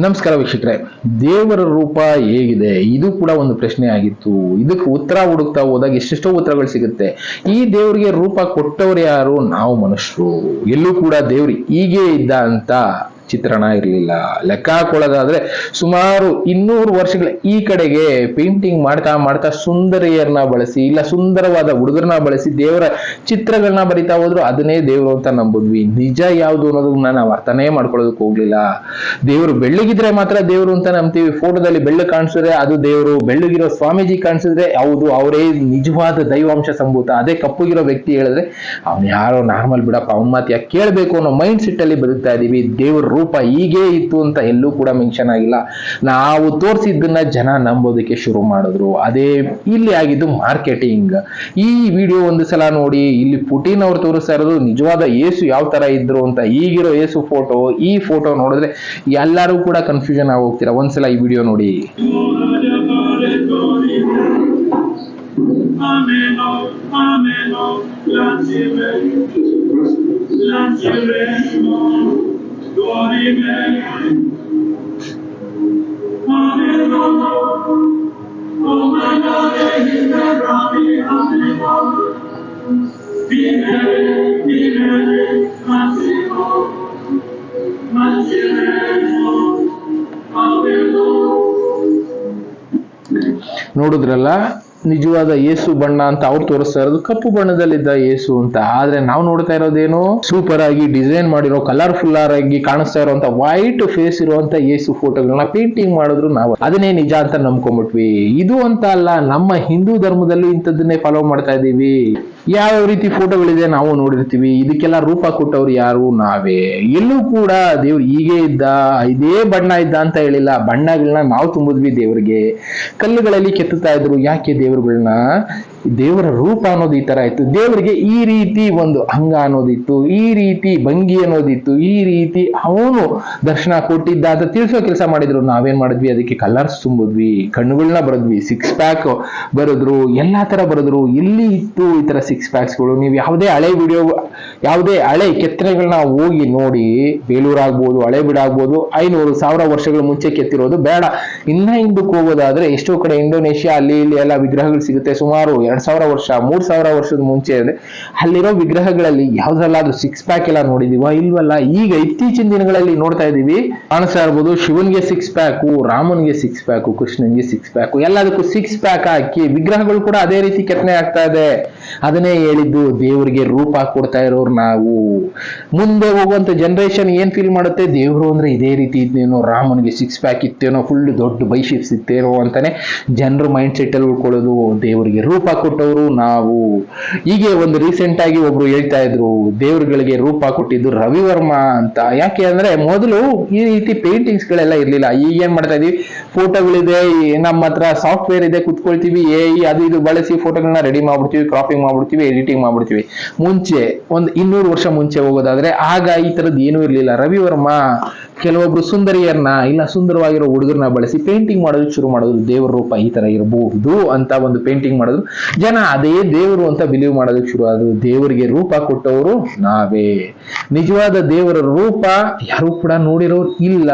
ನಮಸ್ಕಾರ ವೀಕ್ಷಕರೇ, ದೇವರ ರೂಪ ಹೇಗಿದೆ? ಇದು ಕೂಡ ಒಂದು ಪ್ರಶ್ನೆ ಆಗಿತ್ತು. ಇದಕ್ಕೆ ಉತ್ತರ ಹುಡುಕ್ತಾ ಹೋದಾಗ ಎಷ್ಟೆಷ್ಟೋ ಉತ್ತರಗಳು ಸಿಗುತ್ತೆ. ಈ ದೇವರಿಗೆ ರೂಪ ಕೊಟ್ಟವರು ಯಾರು? ನಾವು ಮನುಷ್ಯರು. ಎಲ್ಲೂ ಕೂಡ ದೇವ್ರು ಹೀಗೆ ಇದ್ದ ಅಂತ ಚಿತ್ರಣ ಇರಲಿಲ್ಲ. ಲೆಕ್ಕ ಹಾಕೊಳ್ಳೋದಾದ್ರೆ ಸುಮಾರು ಇನ್ನೂರು ವರ್ಷಗಳ ಈ ಕಡೆಗೆ ಪೇಂಟಿಂಗ್ ಮಾಡ್ತಾ ಮಾಡ್ತಾ ಸುಂದರಿಯರನ್ನ ಬಳಸಿ, ಇಲ್ಲ ಸುಂದರವಾದ ಹುಡುಗರನ್ನ ಬಳಸಿ ದೇವರ ಚಿತ್ರಗಳನ್ನ ಬರಿತಾ ಹೋದ್ರು ಅದನ್ನೇ ದೇವರು ಅಂತ ನಂಬಿದ್ವಿ. ನಿಜ ಯಾವುದು ಅನ್ನೋದನ್ನ ನಾವು ಅರ್ಥನೇ ಮಾಡ್ಕೊಳ್ಳೋದಕ್ಕೆ ಹೋಗ್ಲಿಲ್ಲ. ದೇವರು ಬೆಳ್ಳಗಿದ್ರೆ ಮಾತ್ರ ದೇವರು ಅಂತ ನಂಬ್ತೀವಿ. ಫೋಟೋದಲ್ಲಿ ಬೆಳ್ಳು ಕಾಣಿಸಿದ್ರೆ ಅದು ದೇವರು, ಬೆಳ್ಳಗಿರೋ ಸ್ವಾಮೀಜಿ ಕಾಣಿಸಿದ್ರೆ ಹೌದು, ಅವರೇ ನಿಜವಾದ ದೈವಾಂಶ ಸಂಭೂತ. ಅದೇ ಕಪ್ಪುಗಿರೋ ವ್ಯಕ್ತಿ ಹೇಳಿದ್ರೆ, ಅವ್ನು ಯಾರೋ ನಾರ್ಮಲ್ ಬಿಡಪ್ಪ, ಅವನ ಮಾತು ಕೇಳಬೇಕು? ಅನ್ನೋ ಮೈಂಡ್ ಸೆಟ್ ಅಲ್ಲಿ ಬದುಕ್ತಾ ಇದೀವಿ. ದೇವ್ರ ರೂಪ ಹೀಗೇ ಇತ್ತು ಅಂತ ಎಲ್ಲೂ ಕೂಡ ಮೆನ್ಷನ್ ಆಗಿಲ್ಲ. ನಾವು ತೋರಿಸಿದ್ದನ್ನ ಜನ ನಂಬೋದಕ್ಕೆ ಶುರು ಮಾಡಿದ್ರು. ಅದೇ ಇಲ್ಲಿ ಆಗಿದ್ದು ಮಾರ್ಕೆಟಿಂಗ್ ಈ ವಿಡಿಯೋ ಒಂದು ಸಲ ನೋಡಿ, ಇಲ್ಲಿ ಪುಟಿನ್ ಅವ್ರು ತೋರಿಸ್ತಾ ಇರೋದು ನಿಜವಾದ ಏಸು ಯಾವ ತರ ಇದ್ರು ಅಂತ. ಈಗಿರೋ ಏಸು ಫೋಟೋ ಈ ಫೋಟೋ ನೋಡಿದ್ರೆ ಎಲ್ಲರೂ ಕೂಡ ಕನ್ಫ್ಯೂಷನ್ ಆಗಿ ಹೋಗ್ತೀರಾ ಒಂದ್ಸಲ ಈ ವಿಡಿಯೋ ನೋಡಿ. ನೋಡಿದ್ರಲ್ಲ? ನಿಜವಾದ ಏಸು ಬಣ್ಣ ಅಂತ ಅವ್ರು ತೋರಿಸ್ತಾ ಇರೋದು ಕಪ್ಪು ಬಣ್ಣದಲ್ಲಿದ್ದ ಏಸು ಅಂತ. ಆದ್ರೆ ನಾವು ನೋಡ್ತಾ ಇರೋದೇನು? ಸೂಪರ್ ಆಗಿ ಡಿಸೈನ್ ಮಾಡಿರೋ ಕಲರ್ಫುಲ್ ಆಗಿ ಕಾಣಿಸ್ತಾ ಇರುವಂತ ವೈಟ್ ಫೇಸ್ ಇರುವಂತ ಏಸು ಫೋಟೋಗಳನ್ನ ಪೇಂಟಿಂಗ್ ಮಾಡಿದ್ರು ನಾವು. ಅದನ್ನೇ ನಿಜ ಅಂತ ನಂಬ್ಕೊಂಡ್ಬಿಟ್ವಿ. ಇದು ಅಂತ ಅಲ್ಲ, ನಮ್ಮ ಹಿಂದೂ ಧರ್ಮದಲ್ಲೂ ಇಂಥದ್ದನ್ನೇ ಫಾಲೋ ಮಾಡ್ತಾ ಇದೀವಿ. ಯಾವ ರೀತಿ ಫೋಟೋಗಳಿದೆ ನಾವು ನೋಡಿರ್ತೀವಿ. ಇದಕ್ಕೆಲ್ಲ ರೂಪ ಕೊಟ್ಟವ್ರು ಯಾರು? ನಾವೇ. ಎಲ್ಲೂ ಕೂಡ ದೇವ್ರು ಹೀಗೆ ಇದ್ದ, ಇದೇ ಬಣ್ಣ ಇದ್ದ ಅಂತ ಹೇಳಿಲ್ಲ. ಬಣ್ಣಗಳನ್ನ ನಾವು ತುಂಬಿದ್ವಿ ದೇವ್ರಿಗೆ. ಕಲ್ಲುಗಳಲ್ಲಿ ಕೆತ್ತುತ್ತಾ ಇದ್ರು. ಯಾಕೆ ದೇವರುಗಳನ್ನ ದೇವರ ರೂಪ ಅನ್ನೋದು ಈ ತರ ಇತ್ತು. ದೇವರಿಗೆ ಈ ರೀತಿ ಒಂದು ಅಂಗ ಅನ್ನೋದಿತ್ತು, ಈ ರೀತಿ ಭಂಗಿ ಅನ್ನೋದಿತ್ತು, ಈ ರೀತಿ ಅವನು ದರ್ಶನ ಕೊಟ್ಟಿದ್ದ ಅಂತ ತಿಳಿಸೋ ಕೆಲಸ ಮಾಡಿದ್ರು. ನಾವೇನ್ ಮಾಡಿದ್ವಿ? ಅದಕ್ಕೆ ಕಲರ್ಸ್ ತುಂಬಿದ್ವಿ ಕಣ್ಣುಗಳನ್ನ ಬರೆದ್ವಿ ಸಿಕ್ಸ್ ಪ್ಯಾಕ್ ಬರೆದ್ರು, ಎಲ್ಲಾ ತರ ಬರೆದ್ರು. ಎಲ್ಲಿ ಇತ್ತು ಈ ತರ ಸಿಕ್ಸ್ ಪ್ಯಾಕ್ಸ್ಗಳು ನೀವು ಯಾವುದೇ ಹಳೆ ವಿಡಿಯೋ ಯಾವುದೇ ಹಳೆ ಕೆತ್ತನೆಗಳನ್ನ ಹೋಗಿ ನೋಡಿ, ಬೇಲೂರು ಆಗ್ಬೋದು, ಹಳೆಬೀಡು ಆಗ್ಬೋದು, ಐನೂರು, ಸಾವಿರ ವರ್ಷಗಳ ಮುಂಚೆ ಕೆತ್ತಿರೋದು ಬೇಡ. ಇನ್ನ ಹಿಂದಕ್ಕೆ ಹೋಗೋದಾದ್ರೆ ಎಷ್ಟೋ ಕಡೆ ಇಂಡೋನೇಷ್ಯಾ, ಅಲ್ಲಿ ಇಲ್ಲಿ ಎಲ್ಲ ವಿಗ್ರಹಗಳು ಸಿಗುತ್ತೆ. ಸುಮಾರು ಎರಡ್ ಸಾವಿರ ವರ್ಷ, ಮೂರ್ ಸಾವಿರ ವರ್ಷದ ಮುಂಚೆ ಇದೆ ಅಲ್ಲಿರೋ ವಿಗ್ರಹಗಳಲ್ಲಿ ಯಾವ್ದ್ರಲ್ಲಾದ್ರೂ ಸಿಕ್ಸ್ ಪ್ಯಾಕ್ ಎಲ್ಲ ನೋಡಿದೀವ ಇಲ್ವಲ್ಲ? ಈಗ ಇತ್ತೀಚಿನ ದಿನಗಳಲ್ಲಿ ನೋಡ್ತಾ ಇದೀವಿ. ಕಾಣಿಸ್ತಾ ಇರ್ಬೋದು ಶಿವನ್ಗೆ ಸಿಕ್ಸ್ ಪ್ಯಾಕು ರಾಮನ್ಗೆ ಸಿಕ್ಸ್ ಪ್ಯಾಕು ಕೃಷ್ಣನ್ಗೆ ಸಿಕ್ಸ್ ಪ್ಯಾಕು ಎಲ್ಲದಕ್ಕೂ ಸಿಕ್ಸ್ ಪ್ಯಾಕ್ ಹಾಕಿ ವಿಗ್ರಹಗಳು ಕೂಡ ಅದೇ ರೀತಿ ಕೆತ್ತನೆ ಆಗ್ತಾ ಇದೆ. ಅದನ್ನೇ ಹೇಳಿದ್ದು ದೇವರಿಗೆ ರೂಪ ಕೊಡ್ತಾ ಇರೋರು ನಾವು. ಮುಂದೆ ಹೋಗುವಂತ ಜನರೇಷನ್ ಏನ್ ಫೀಲ್ ಮಾಡುತ್ತೆ? ದೇವರು ಅಂದ್ರೆ ಇದೇ ರೀತಿ ಇದ್ನೇನೋ ರಾಮನಿಗೆ ಸಿಕ್ಸ್ ಪ್ಯಾಕ್ ಇತ್ತೇನೋ ಫುಲ್ ದೊಡ್ಡ ಬೈಶಿಪ್ಸ್ ಇತ್ತೇನೋ ಅಂತಾನೆ ಜನರು ಮೈಂಡ್ ಸೆಟ್ ಅಲ್ಲಿ ಉಳ್ಕೊಳ್ಳೋದು, ದೇವರಿಗೆ ರೂಪ ಕೊಟ್ಟವರು ನಾವು. ಹೀಗೆ ಒಂದು ರೀಸೆಂಟ್ ಆಗಿ ಒಬ್ರು ಹೇಳ್ತಾ ಇದ್ರು, ದೇವರುಗಳಿಗೆ ರೂಪ ಕೊಟ್ಟಿದ್ದು ರವಿವರ್ಮ ಅಂತ. ಯಾಕೆ ಅಂದ್ರೆ ಮೊದಲು ಈ ರೀತಿ ಪೇಂಟಿಂಗ್ಸ್ ಗಳೆಲ್ಲ ಇರ್ಲಿಲ್ಲ. ಈಗ ಏನ್ ಮಾಡ್ತಾ ಇದೀವಿ ಫೋಟೋಗಳಿದೆ ನಮ್ಮ ಹತ್ರ ಸಾಫ್ಟ್ವೇರ್ ಇದೆ, ಕುತ್ಕೊಳ್ತೀವಿ ಎ ಅದು ಇದು ಬಳಸಿ ಫೋಟೋಗಳನ್ನ ರೆಡಿ ಮಾಡ್ಬಿಡ್ತೀವಿ ಕ್ರಾಪಿಂಗ್ ಮಾಡ್ಬಿಡ್ತೀವಿ ಎಡಿಟಿಂಗ್ ಮಾಡ್ಬಿಡ್ತೀವಿ. ಮುಂಚೆ, ಒಂದು ಇನ್ನೂರು ವರ್ಷ ಮುಂಚೆ ಹೋಗೋದಾದ್ರೆ, ಆಗ ಈ ತರದ್ ಏನೂ ಇರ್ಲಿಲ್ಲ. ರವಿವರ್ಮ ಕೆಲವೊಬ್ರು ಸುಂದರಿಯರನ್ನ ಇಲ್ಲ ಸುಂದರವಾಗಿರೋ ಹುಡುಗರನ್ನ ಬಳಸಿ ಪೇಂಟಿಂಗ್ ಮಾಡೋದು ಶುರು ಮಾಡೋದು ದೇವರ ರೂಪ ಈ ತರ ಇರಬಹುದು ಅಂತ ಒಂದು ಪೇಂಟಿಂಗ್ ಮಾಡೋದು. ಜನ ಅದೇ ದೇವರು ಅಂತ ಬಿಲೀವ್ ಮಾಡೋದಕ್ಕೆ ಶುರು ಆದ್ರು ದೇವರಿಗೆ ರೂಪ ಕೊಟ್ಟವರು ನಾವೇ. ನಿಜವಾದ ದೇವರ ರೂಪ ಯಾರು ಕೂಡ ನೋಡಿರೋರು ಇಲ್ಲ.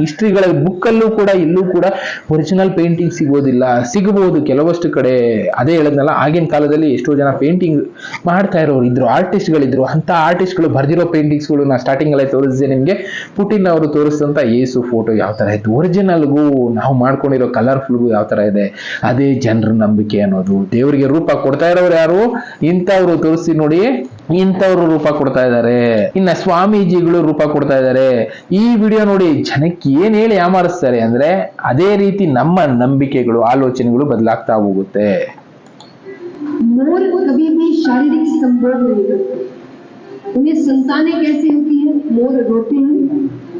ಹಿಸ್ಟ್ರಿಗಳ ಬುಕ್ಕಲ್ಲೂ ಕೂಡ ಇಲ್ಲೂ ಕೂಡ ಒರಿಜಿನಲ್ ಪೇಂಟಿಂಗ್ ಸಿಗೋದಿಲ್ಲ. ಸಿಗಬಹುದು ಕೆಲವಷ್ಟು ಕಡೆ. ಅದೇ ಹೇಳದ್ನಲ್ಲ, ಆಗಿನ ಕಾಲದಲ್ಲಿ ಎಷ್ಟೋ ಜನ ಪೇಂಟಿಂಗ್ ಮಾಡ್ತಾ ಇರೋರು ಇದ್ರು ಆರ್ಟಿಸ್ಟ್ಗಳಿದ್ರು ಅಂತ ಆರ್ಟಿಸ್ಟ್ಗಳು ಬರ್ದಿರೋ ಪೇಂಟಿಂಗ್ಸ್ಗಳು ನಾ ಸ್ಟಾರ್ಟಿಂಗ್ ಅಲ್ಲೇ ತೋರಿಸಿದೆ ನಿಮ್ಗೆ. ಪುಟಿನ್ ಅವರು ತೋರಿಸಿದಂತ ಏಸು ಫೋಟೋ ಯಾವ ತರ ಇತ್ತು ಒರಿಜಿನಲ್ಗೂ ನಾವು ಮಾಡ್ಕೊಂಡಿರೋ ಕಲರ್ಫುಲ್ಗೂ ಯಾವ ತರ ಇದೆ ಅದೇ ಜನರ ನಂಬಿಕೆ ಅನ್ನೋದು ದೇವರಿಗೆ ರೂಪ ಕೊಡ್ತಾ ಇರೋರು ಯಾರು ಇಂಥವ್ರು ತೋರಿಸಿ ನೋಡಿ ಇಂಥವ್ರು ರೂಪ ಕೊಡ್ತಾ ಇದ್ದಾರೆ ಇನ್ನ ಸ್ವಾಮೀಜಿಗಳು ರೂಪ ಕೊಡ್ತಾ ಇದ್ದಾರೆ ಈ ವಿಡಿಯೋ ನೋಡಿ ಜನಕ್ಕೆ ಏನ್ ಹೇಳಿ ಯಾಮಾರಿಸ್ತಾರೆ ಅಂದ್ರೆ ಅದೇ ರೀತಿ ನಮ್ಮ ನಂಬಿಕೆಗಳು ಆಲೋಚನೆಗಳು ಬದಲಾಗ್ತಾ ಹೋಗುತ್ತೆ मोर कभी भी शारीरिक संभोग नहीं करते उन्हें संतानें कैसे होती है मोर रोते हैं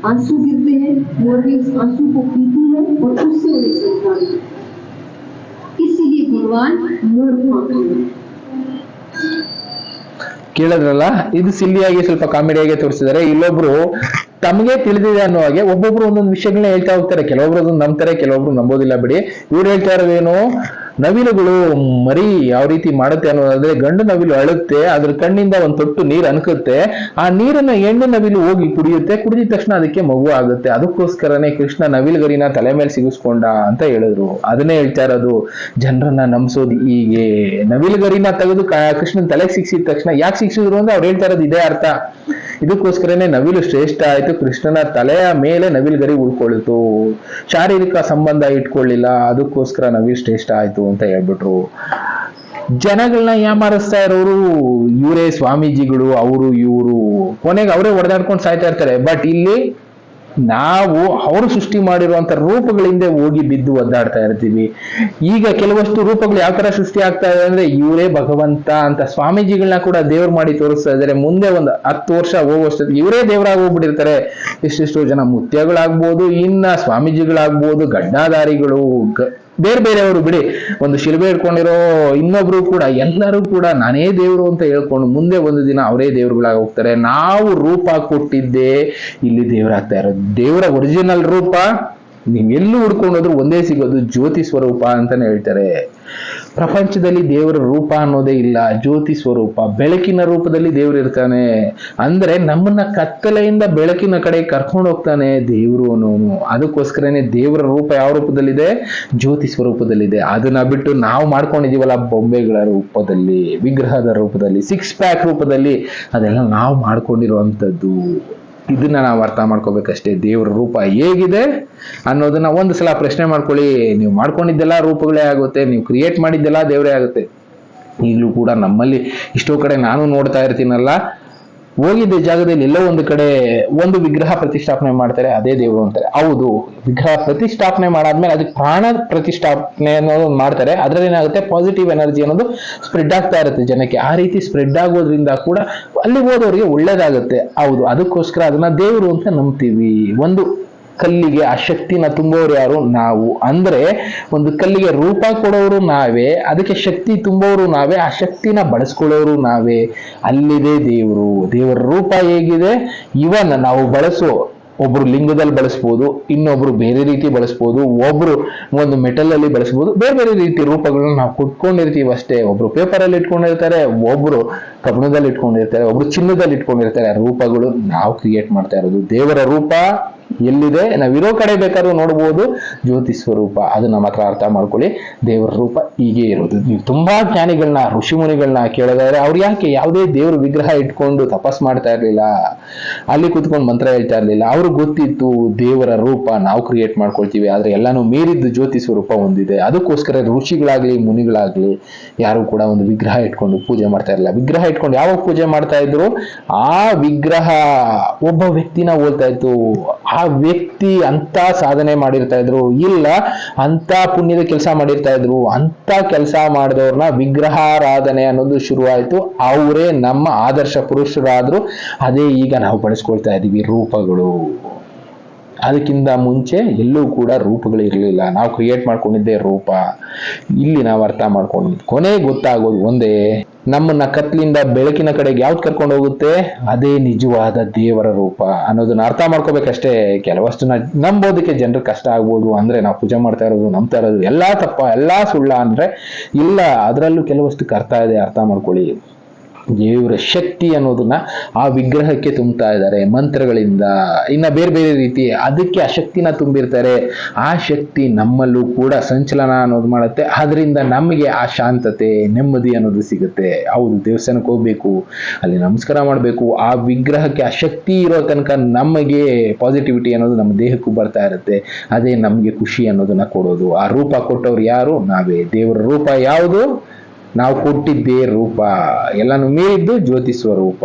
आंसू गिरते हैं मोर भी उस आंसू को पीती है और उससे उन्हें संतान होती है। इसीलिए भगवान मोर को आंखें हैं। ಕೇಳಿದ್ರಲ್ಲ ಇದು ಸಿಲ್ಲಿಯಾಗಿ ಸ್ವಲ್ಪ ಕಾಮಿಡಿಯಾಗಿ ತೋರಿಸಿದ್ದಾರೆ ಇಲ್ಲೊಬ್ರು ತಮಗೆ ತಿಳಿದಿದೆ ಅನ್ನೋ ಹಾಗೆ ಒಬ್ಬೊಬ್ರು ಒಂದೊಂದು ವಿಷಯಗಳನ್ನ ಹೇಳ್ತಾ ಹೋಗ್ತಾರೆ ಕೆಲವೊಬ್ರು ಅದನ್ನ ನಂಬ್ತಾರೆ ಕೆಲವೊಬ್ರು ನಂಬೋದಿಲ್ಲ ಬಿಡಿ ಇವ್ರು ಹೇಳ್ತಾ ಇರೋದೇನು ನವಿಲುಗಳು ಮರಿ ಯಾವ ರೀತಿ ಮಾಡುತ್ತೆ ಅನ್ನೋದಾದ್ರೆ ಗಂಡು ನವಿಲು ಅಳುತ್ತೆ, ಅದ್ರ ಕಣ್ಣಿಂದ ಒಂದ್ ತೊಟ್ಟು ನೀರ್ ಅನ್ಕುತ್ತೆ. ಆ ನೀರನ್ನ ಹೆಣ್ಣು ನವಿಲು ಹೋಗಿ ಕುಡಿಯುತ್ತೆ ಕುಡಿದ ತಕ್ಷಣ ಅದಕ್ಕೆ ಮಗು ಆಗುತ್ತೆ. ಅದಕ್ಕೋಸ್ಕರನೇ ಕೃಷ್ಣ ನವಿಲುಗರಿನ ತಲೆ ಮೇಲೆ ಸಿಗಿಸ್ಕೊಂಡ ಅಂತ ಹೇಳಿದ್ರು. ಅದನ್ನೇ ಹೇಳ್ತಾ ಇರೋದು, ಜನರನ್ನ ನಂಬಿಸೋದು ಹೀಗೆ. ನವಿಲುಗರಿನ ತೆಗೆದು ಕೃಷ್ಣನ ತಲೆಗೆ ಸಿಕ್ಸಿದ ತಕ್ಷಣ ಯಾಕೆ ಸಿಕ್ಸಿದ್ರು ಅಂದ್ರೆ ಅವ್ರು ಹೇಳ್ತಾ ಇರೋದು ಇದೇ ಅರ್ಥ. ಇದಕ್ಕೋಸ್ಕರನೇ ನವಿಲು ಶ್ರೇಷ್ಠ ಆಯ್ತು. ಕೃಷ್ಣನ ತಲೆಯ ಮೇಲೆ ನವಿಲುಗರಿ ಉಳ್ಕೊಳ್ತು. ಶಾರೀರಿಕ ಸಂಬಂಧ ಇಟ್ಕೊಳ್ಳಿಲ್ಲ. ಅದಕ್ಕೋಸ್ಕರ ನವಿಲು ಶ್ರೇಷ್ಠ ಆಯ್ತು ಅಂತ ಹೇಳ್ಬಿಟ್ರು. ಜನಗಳನ್ನ ಯಾಮಾರಿಸ್ತಾ ಇರೋರು ಇವರೇ ಸ್ವಾಮೀಜಿಗಳು, ಅವರು ಇವರು. ಕೊನೆಗೆ ಅವರೇ ಹೊಡೆದಾಡ್ಕೊಂಡು ಸಾಯ್ತಾ ಇರ್ತಾರೆ. ಬಟ್ ಇಲ್ಲಿ ನಾವು ಅವರು ಸೃಷ್ಟಿ ಮಾಡಿರುವಂತ ರೂಪಗಳಿಂದ ಹೋಗಿ ಬಿದ್ದು ಒದ್ದಾಡ್ತಾ ಇರ್ತೀವಿ. ಈಗ ಕೆಲವಷ್ಟು ರೂಪಗಳು ಯಾವ ತರ ಸೃಷ್ಟಿ ಆಗ್ತಾ ಇದೆ ಅಂದ್ರೆ ಇವರೇ ಭಗವಂತ ಅಂತ ಸ್ವಾಮೀಜಿಗಳನ್ನ ಕೂಡ ದೇವ್ರು ಮಾಡಿ ತೋರಿಸ್ತಾ ಇದ್ದಾರೆ. ಮುಂದೆ ಒಂದು ಹತ್ತು ವರ್ಷ ಹೋಗುವಷ್ಟು ಇವರೇ ದೇವರಾಗಿ ಹೋಗ್ಬಿಟ್ಟಿರ್ತಾರೆ. ಇಷ್ಟಿಷ್ಟು ಜನ ಮುತ್ಯಗಳಾಗ್ಬೋದು, ಇನ್ನ ಸ್ವಾಮೀಜಿಗಳಾಗ್ಬೋದು ಗಡ್ಡಾಧಾರಿಗಳು ಬೇರೆ ಬೇರೆಯವರು ಬಿಡಿ, ಒಂದು ಶಿಲ್ಬೆ ಇಟ್ಕೊಂಡಿರೋ ಇನ್ನೊಬ್ರು ಕೂಡ, ಎಲ್ಲರೂ ಕೂಡ ನಾನೇ ದೇವರು ಅಂತ ಹೇಳ್ಕೊಂಡು ಮುಂದೆ ಒಂದು ದಿನ ಅವರೇ ದೇವರುಗಳಾಗಿ ಹೋಗ್ತಾರೆ. ನಾವು ರೂಪ ಕೊಟ್ಟಿದ್ದೇ ಇಲ್ಲಿ ದೇವರಾಗ್ತಾ ಇರೋದು. ದೇವರ ಒರಿಜಿನಲ್ ರೂಪ, ನೀವೆಲ್ಲೂ ಹುಡ್ಕೊಂಡೋದ್ರು ಒಂದೇ ಸಿಗೋದು ಜ್ಯೋತಿ ಸ್ವರೂಪ ಅಂತಾನೆ ಹೇಳ್ತಾರೆ. ಪ್ರಪಂಚದಲ್ಲಿ ದೇವರ ರೂಪ ಅನ್ನೋದೇ ಇಲ್ಲ, ಜ್ಯೋತಿ ಸ್ವರೂಪ. ಬೆಳಕಿನ ರೂಪದಲ್ಲಿ ದೇವರು ಇರ್ತಾನೆ. ಅಂದ್ರೆ ನಮ್ಮನ್ನ ಕತ್ತಲೆಯಿಂದ ಬೆಳಕಿನ ಕಡೆ ಕರ್ಕೊಂಡು ಹೋಗ್ತಾನೆ ದೇವರು ಅನ್ನೋನು. ಅದಕ್ಕೋಸ್ಕರನೇ ದೇವರ ರೂಪ ಯಾವ ರೂಪದಲ್ಲಿದೆ? ಜ್ಯೋತಿ ಸ್ವರೂಪದಲ್ಲಿದೆ. ಅದನ್ನ ಬಿಟ್ಟು ನಾವು ಮಾಡ್ಕೊಂಡಿದೀವಲ್ಲ ಬೊಂಬೆಗಳ ರೂಪದಲ್ಲಿ, ವಿಗ್ರಹದ ರೂಪದಲ್ಲಿ ಸಿಕ್ಸ್ ಪ್ಯಾಕ್ ರೂಪದಲ್ಲಿ, ಅದೆಲ್ಲ ನಾವು ಮಾಡ್ಕೊಂಡಿರುವಂಥದ್ದು. ಇದನ್ನ ನಾವು ಅರ್ಥ ಮಾಡ್ಕೋಬೇಕಷ್ಟೇ. ದೇವ್ರ ರೂಪ ಹೇಗಿದೆ ಅನ್ನೋದನ್ನ ಒಂದು ಸಲ ಪ್ರಶ್ನೆ ಮಾಡ್ಕೊಳ್ಳಿ. ನೀವು ಮಾಡ್ಕೊಂಡಿದ್ದೆಲ್ಲ ರೂಪಗಳೇ ಆಗುತ್ತೆ, ನೀವು ಕ್ರಿಯೇಟ್ ಮಾಡಿದ್ದೆಲ್ಲ ದೇವರೇ ಆಗುತ್ತೆ. ಈಗಲೂ ಕೂಡ ನಮ್ಮಲ್ಲಿ ಇಷ್ಟೋ ಕಡೆ ನಾನು ನೋಡ್ತಾ ಇರ್ತೀನಲ್ಲ ಹೋಗಿದ್ದ ಜಾಗದಲ್ಲಿ ಎಲ್ಲೋ ಒಂದು ಕಡೆ ಒಂದು ವಿಗ್ರಹ ಪ್ರತಿಷ್ಠಾಪನೆ ಮಾಡ್ತಾರೆ, ಅದೇ ದೇವರು ಅಂತಾರೆ. ಹೌದು, ವಿಗ್ರಹ ಪ್ರತಿಷ್ಠಾಪನೆ ಮಾಡಾದ್ಮೇಲೆ ಅದಕ್ಕೆ ಪ್ರಾಣ ಪ್ರತಿಷ್ಠಾಪನೆ ಅನ್ನೋದು ಮಾಡ್ತಾರೆ. ಅದರಲ್ಲಿ ಏನಾಗುತ್ತೆ? ಪಾಸಿಟಿವ್ ಎನರ್ಜಿ ಅನ್ನೋದು ಸ್ಪ್ರೆಡ್ ಆಗ್ತಾ ಇರುತ್ತೆ ಜನಕ್ಕೆ. ಆ ರೀತಿ ಸ್ಪ್ರೆಡ್ ಆಗೋದ್ರಿಂದ ಕೂಡ ಅಲ್ಲಿ ಹೋದವರಿಗೆ ಒಳ್ಳೇದಾಗುತ್ತೆ. ಹೌದು, ಅದಕ್ಕೋಸ್ಕರ ಅದನ್ನ ದೇವರು ಅಂತ ನಂಬ್ತೀವಿ. ಒಂದು ಕಲ್ಲಿಗೆ ಆ ಶಕ್ತಿನ ತುಂಬೋರು ಯಾರು? ನಾವು. ಅಂದ್ರೆ ಒಂದು ಕಲ್ಲಿಗೆ ರೂಪ ಕೊಡೋರು ನಾವೇ, ಅದಕ್ಕೆ ಶಕ್ತಿ ತುಂಬೋರು ನಾವೇ, ಆ ಶಕ್ತಿನ ಬಳಸ್ಕೊಳ್ಳೋರು ನಾವೇ. ಅಲ್ಲಿದೆ ದೇವರು. ದೇವರ ರೂಪ ಹೇಗಿದೆ? ಇವನ್ ನಾವು ಬಳಸೋ, ಒಬ್ರು ಲಿಂಗದಲ್ಲಿ ಬಳಸ್ಬೋದು, ಇನ್ನೊಬ್ರು ಬೇರೆ ರೀತಿ ಬಳಸ್ಬೋದು, ಒಬ್ರು ಒಂದು ಮೆಟಲ್ ಅಲ್ಲಿ ಬಳಸ್ಬೋದು, ಬೇರೆ ಬೇರೆ ರೀತಿ ರೂಪಗಳನ್ನ ನಾವು ಕೊಟ್ಕೊಂಡಿರ್ತೀವಿ ಅಷ್ಟೇ. ಒಬ್ರು ಪೇಪರ್ ಅಲ್ಲಿ ಇಟ್ಕೊಂಡಿರ್ತಾರೆ, ಒಬ್ರು ಕಬ್ಬಣದಲ್ಲಿ ಇಟ್ಕೊಂಡಿರ್ತಾರೆ, ಒಬ್ರು ಚಿನ್ನದಲ್ಲಿ ಇಟ್ಕೊಂಡಿರ್ತಾರೆ. ರೂಪಗಳು ನಾವು ಕ್ರಿಯೇಟ್ ಮಾಡ್ತಾ ಇರೋದು ದೇವರ ರೂಪ. ಎಲ್ಲಿದೆ? ನಾವಿರೋ ಕಡೆ ಬೇಕಾದ್ರೂ ನೋಡ್ಬೋದು. ಜ್ಯೋತಿ ಸ್ವರೂಪ ಅದನ್ನ ಮಾತ್ರ ಅರ್ಥ ಮಾಡ್ಕೊಳ್ಳಿ. ದೇವರ ರೂಪ ಹೀಗೆ ಇರೋದು. ನೀವು ತುಂಬಾ ಜ್ಞಾನಿಗಳನ್ನ ಋಷಿಮುನಿಗಳನ್ನ ಕೇಳೋದಾದ್ರೆ ಅವ್ರು ಯಾಕೆ ಯಾವುದೇ ದೇವ್ರ ವಿಗ್ರಹ ಇಟ್ಕೊಂಡು ತಪಸ್ ಮಾಡ್ತಾ ಇರ್ಲಿಲ್ಲ? ಅಲ್ಲಿ ಕೂತ್ಕೊಂಡು ಮಂತ್ರ ಹೇಳ್ತಾ ಇರ್ಲಿಲ್ಲ. ಅವ್ರಿಗೆ ಗೊತ್ತಿತ್ತು ದೇವರ ರೂಪ ನಾವು ಕ್ರಿಯೇಟ್ ಮಾಡ್ಕೊಳ್ತೀವಿ. ಆದ್ರೆ ಎಲ್ಲಾನು ಮೀರಿದ್ದು ಜ್ಯೋತಿ ಸ್ವರೂಪ ಹೊಂದಿದೆ ಅದಕ್ಕೋಸ್ಕರ ಋಷಿಗಳಾಗ್ಲಿ, ಮುನಿಗಳಾಗ್ಲಿ ಯಾರು ಕೂಡ ಒಂದು ವಿಗ್ರಹ ಇಟ್ಕೊಂಡು ಪೂಜೆ ಮಾಡ್ತಾ ಇರಲಿಲ್ಲ. ವಿಗ್ರಹ ಇಟ್ಕೊಂಡು ಯಾವಾಗ ಪೂಜೆ ಮಾಡ್ತಾ ಇದ್ರು? ಆ ವಿಗ್ರಹ ಒಬ್ಬ ವ್ಯಕ್ತಿನ ಹೋಲ್ತಾ ಇತ್ತು. ಆ ವ್ಯಕ್ತಿ ಅಂತ ಸಾಧನೆ ಮಾಡಿರ್ತಾ ಇದ್ರು, ಇಲ್ಲ ಅಂತ ಪುಣ್ಯದ ಕೆಲಸ ಮಾಡಿರ್ತಾ ಇದ್ರು, ಅಂತ ಕೆಲಸ ಮಾಡಿದವ್ರನ್ನ ವಿಗ್ರಹಾರಾಧನೆ ಅನ್ನೋದು ಶುರುವಾಯಿತು. ಅವರೇ ನಮ್ಮ ಆದರ್ಶ ಪುರುಷರಾದ್ರು. ಅದೇ ಈಗ ನಾವು ಬಳಸ್ಕೊಳ್ತಾ ಇದ್ದೀವಿ ರೂಪಗಳು. ಅದಕ್ಕಿಂತ ಮುಂಚೆ ಎಲ್ಲೂ ಕೂಡ ರೂಪಗಳು ಇರಲಿಲ್ಲ. ನಾವು ಕ್ರಿಯೇಟ್ ಮಾಡ್ಕೊಂಡಿದ್ದೆ ರೂಪ. ಇಲ್ಲಿ ನಾವು ಅರ್ಥ ಮಾಡ್ಕೊಂಡು, ಕೊನೆ ಗೊತ್ತಾಗೋದು ಒಂದೇ. ನಮ್ಮನ್ನ ಕತ್ಲಿಂದ ಬೆಳಕಿನ ಕಡೆಗೆ ಯಾವ್ದು ಕರ್ಕೊಂಡು ಹೋಗುತ್ತೆ? ಅದೇ ನಿಜವಾದ ದೇವರ ರೂಪ ಅನ್ನೋದನ್ನ ಅರ್ಥ ಮಾಡ್ಕೋಬೇಕಷ್ಟೇ. ಕೆಲವಷ್ಟು ನಂಬೋದಕ್ಕೆ ಜನರು ಕಷ್ಟ ಆಗ್ಬೋದು ಅಂದ್ರೆ ನಾವು ಪೂಜೆ ಮಾಡ್ತಾ ಇರೋದು, ನಂಬ್ತಾ ಇರೋದು ಎಲ್ಲಾ ತಪ್ಪ, ಎಲ್ಲಾ ಸುಳ್ಳ ಅಂದ್ರೆ ಇಲ್ಲ. ಅದರಲ್ಲೂ ಕೆಲವಷ್ಟು ಅರ್ಥ ಇದೆ, ಅರ್ಥ ಮಾಡ್ಕೊಳ್ಳಿ. ದೇವರ ಶಕ್ತಿ ಅನ್ನೋದನ್ನ ಆ ವಿಗ್ರಹಕ್ಕೆ ತುಂಬ್ತಾ ಇದ್ದಾರೆ ಮಂತ್ರಗಳಿಂದ. ಇನ್ನ ಬೇರೆ ಬೇರೆ ರೀತಿ ಅದಕ್ಕೆ ಆ ಶಕ್ತಿನ ತುಂಬಿರ್ತಾರೆ. ಆ ಶಕ್ತಿ ನಮ್ಮಲ್ಲೂ ಕೂಡ ಸಂಚಲನ ಅನ್ನೋದು ಮಾಡುತ್ತೆ. ಅದರಿಂದ ನಮಗೆ ಆ ಶಾಂತತೆ, ನೆಮ್ಮದಿ ಅನ್ನೋದು ಸಿಗುತ್ತೆ. ಹೌದು, ದೇವಸ್ಥಾನಕ್ಕೆ ಹೋಗ್ಬೇಕು, ಅಲ್ಲಿ ನಮಸ್ಕಾರ ಮಾಡಬೇಕು. ಆ ವಿಗ್ರಹಕ್ಕೆ ಆ ಶಕ್ತಿ ಇರೋ ತನಕ ನಮಗೆ ಪಾಸಿಟಿವಿಟಿ ಅನ್ನೋದು ನಮ್ಮ ದೇಹಕ್ಕೂ ಬರ್ತಾ ಇರುತ್ತೆ. ಅದೇ ನಮಗೆ ಖುಷಿ ಅನ್ನೋದನ್ನ ಕೊಡೋದು. ಆ ರೂಪ ಕೊಟ್ಟವ್ರು ಯಾರು? ನಾವೇ. ದೇವರ ರೂಪ ಯಾವುದು? ನಾವು ಕೊಟ್ಟಿದ್ದೇ ರೂಪ. ಎಲ್ಲಾನು ಮೀರಿದ್ದು ಜ್ಯೋತಿ ಸ್ವರೂಪ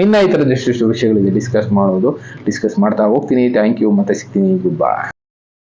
ಇನ್ನ ಈ ಥರದಷ್ಟು ವಿಷಯಗಳಿಗೆ ಡಿಸ್ಕಸ್ ಮಾಡೋದು ಡಿಸ್ಕಸ್ ಮಾಡ್ತಾ ಹೋಗ್ತೀನಿ. ಥ್ಯಾಂಕ್ ಯು ಮತ್ತೆ ಸಿಗ್ತೀನಿ. ಗುಡ್ ಬಾಯ್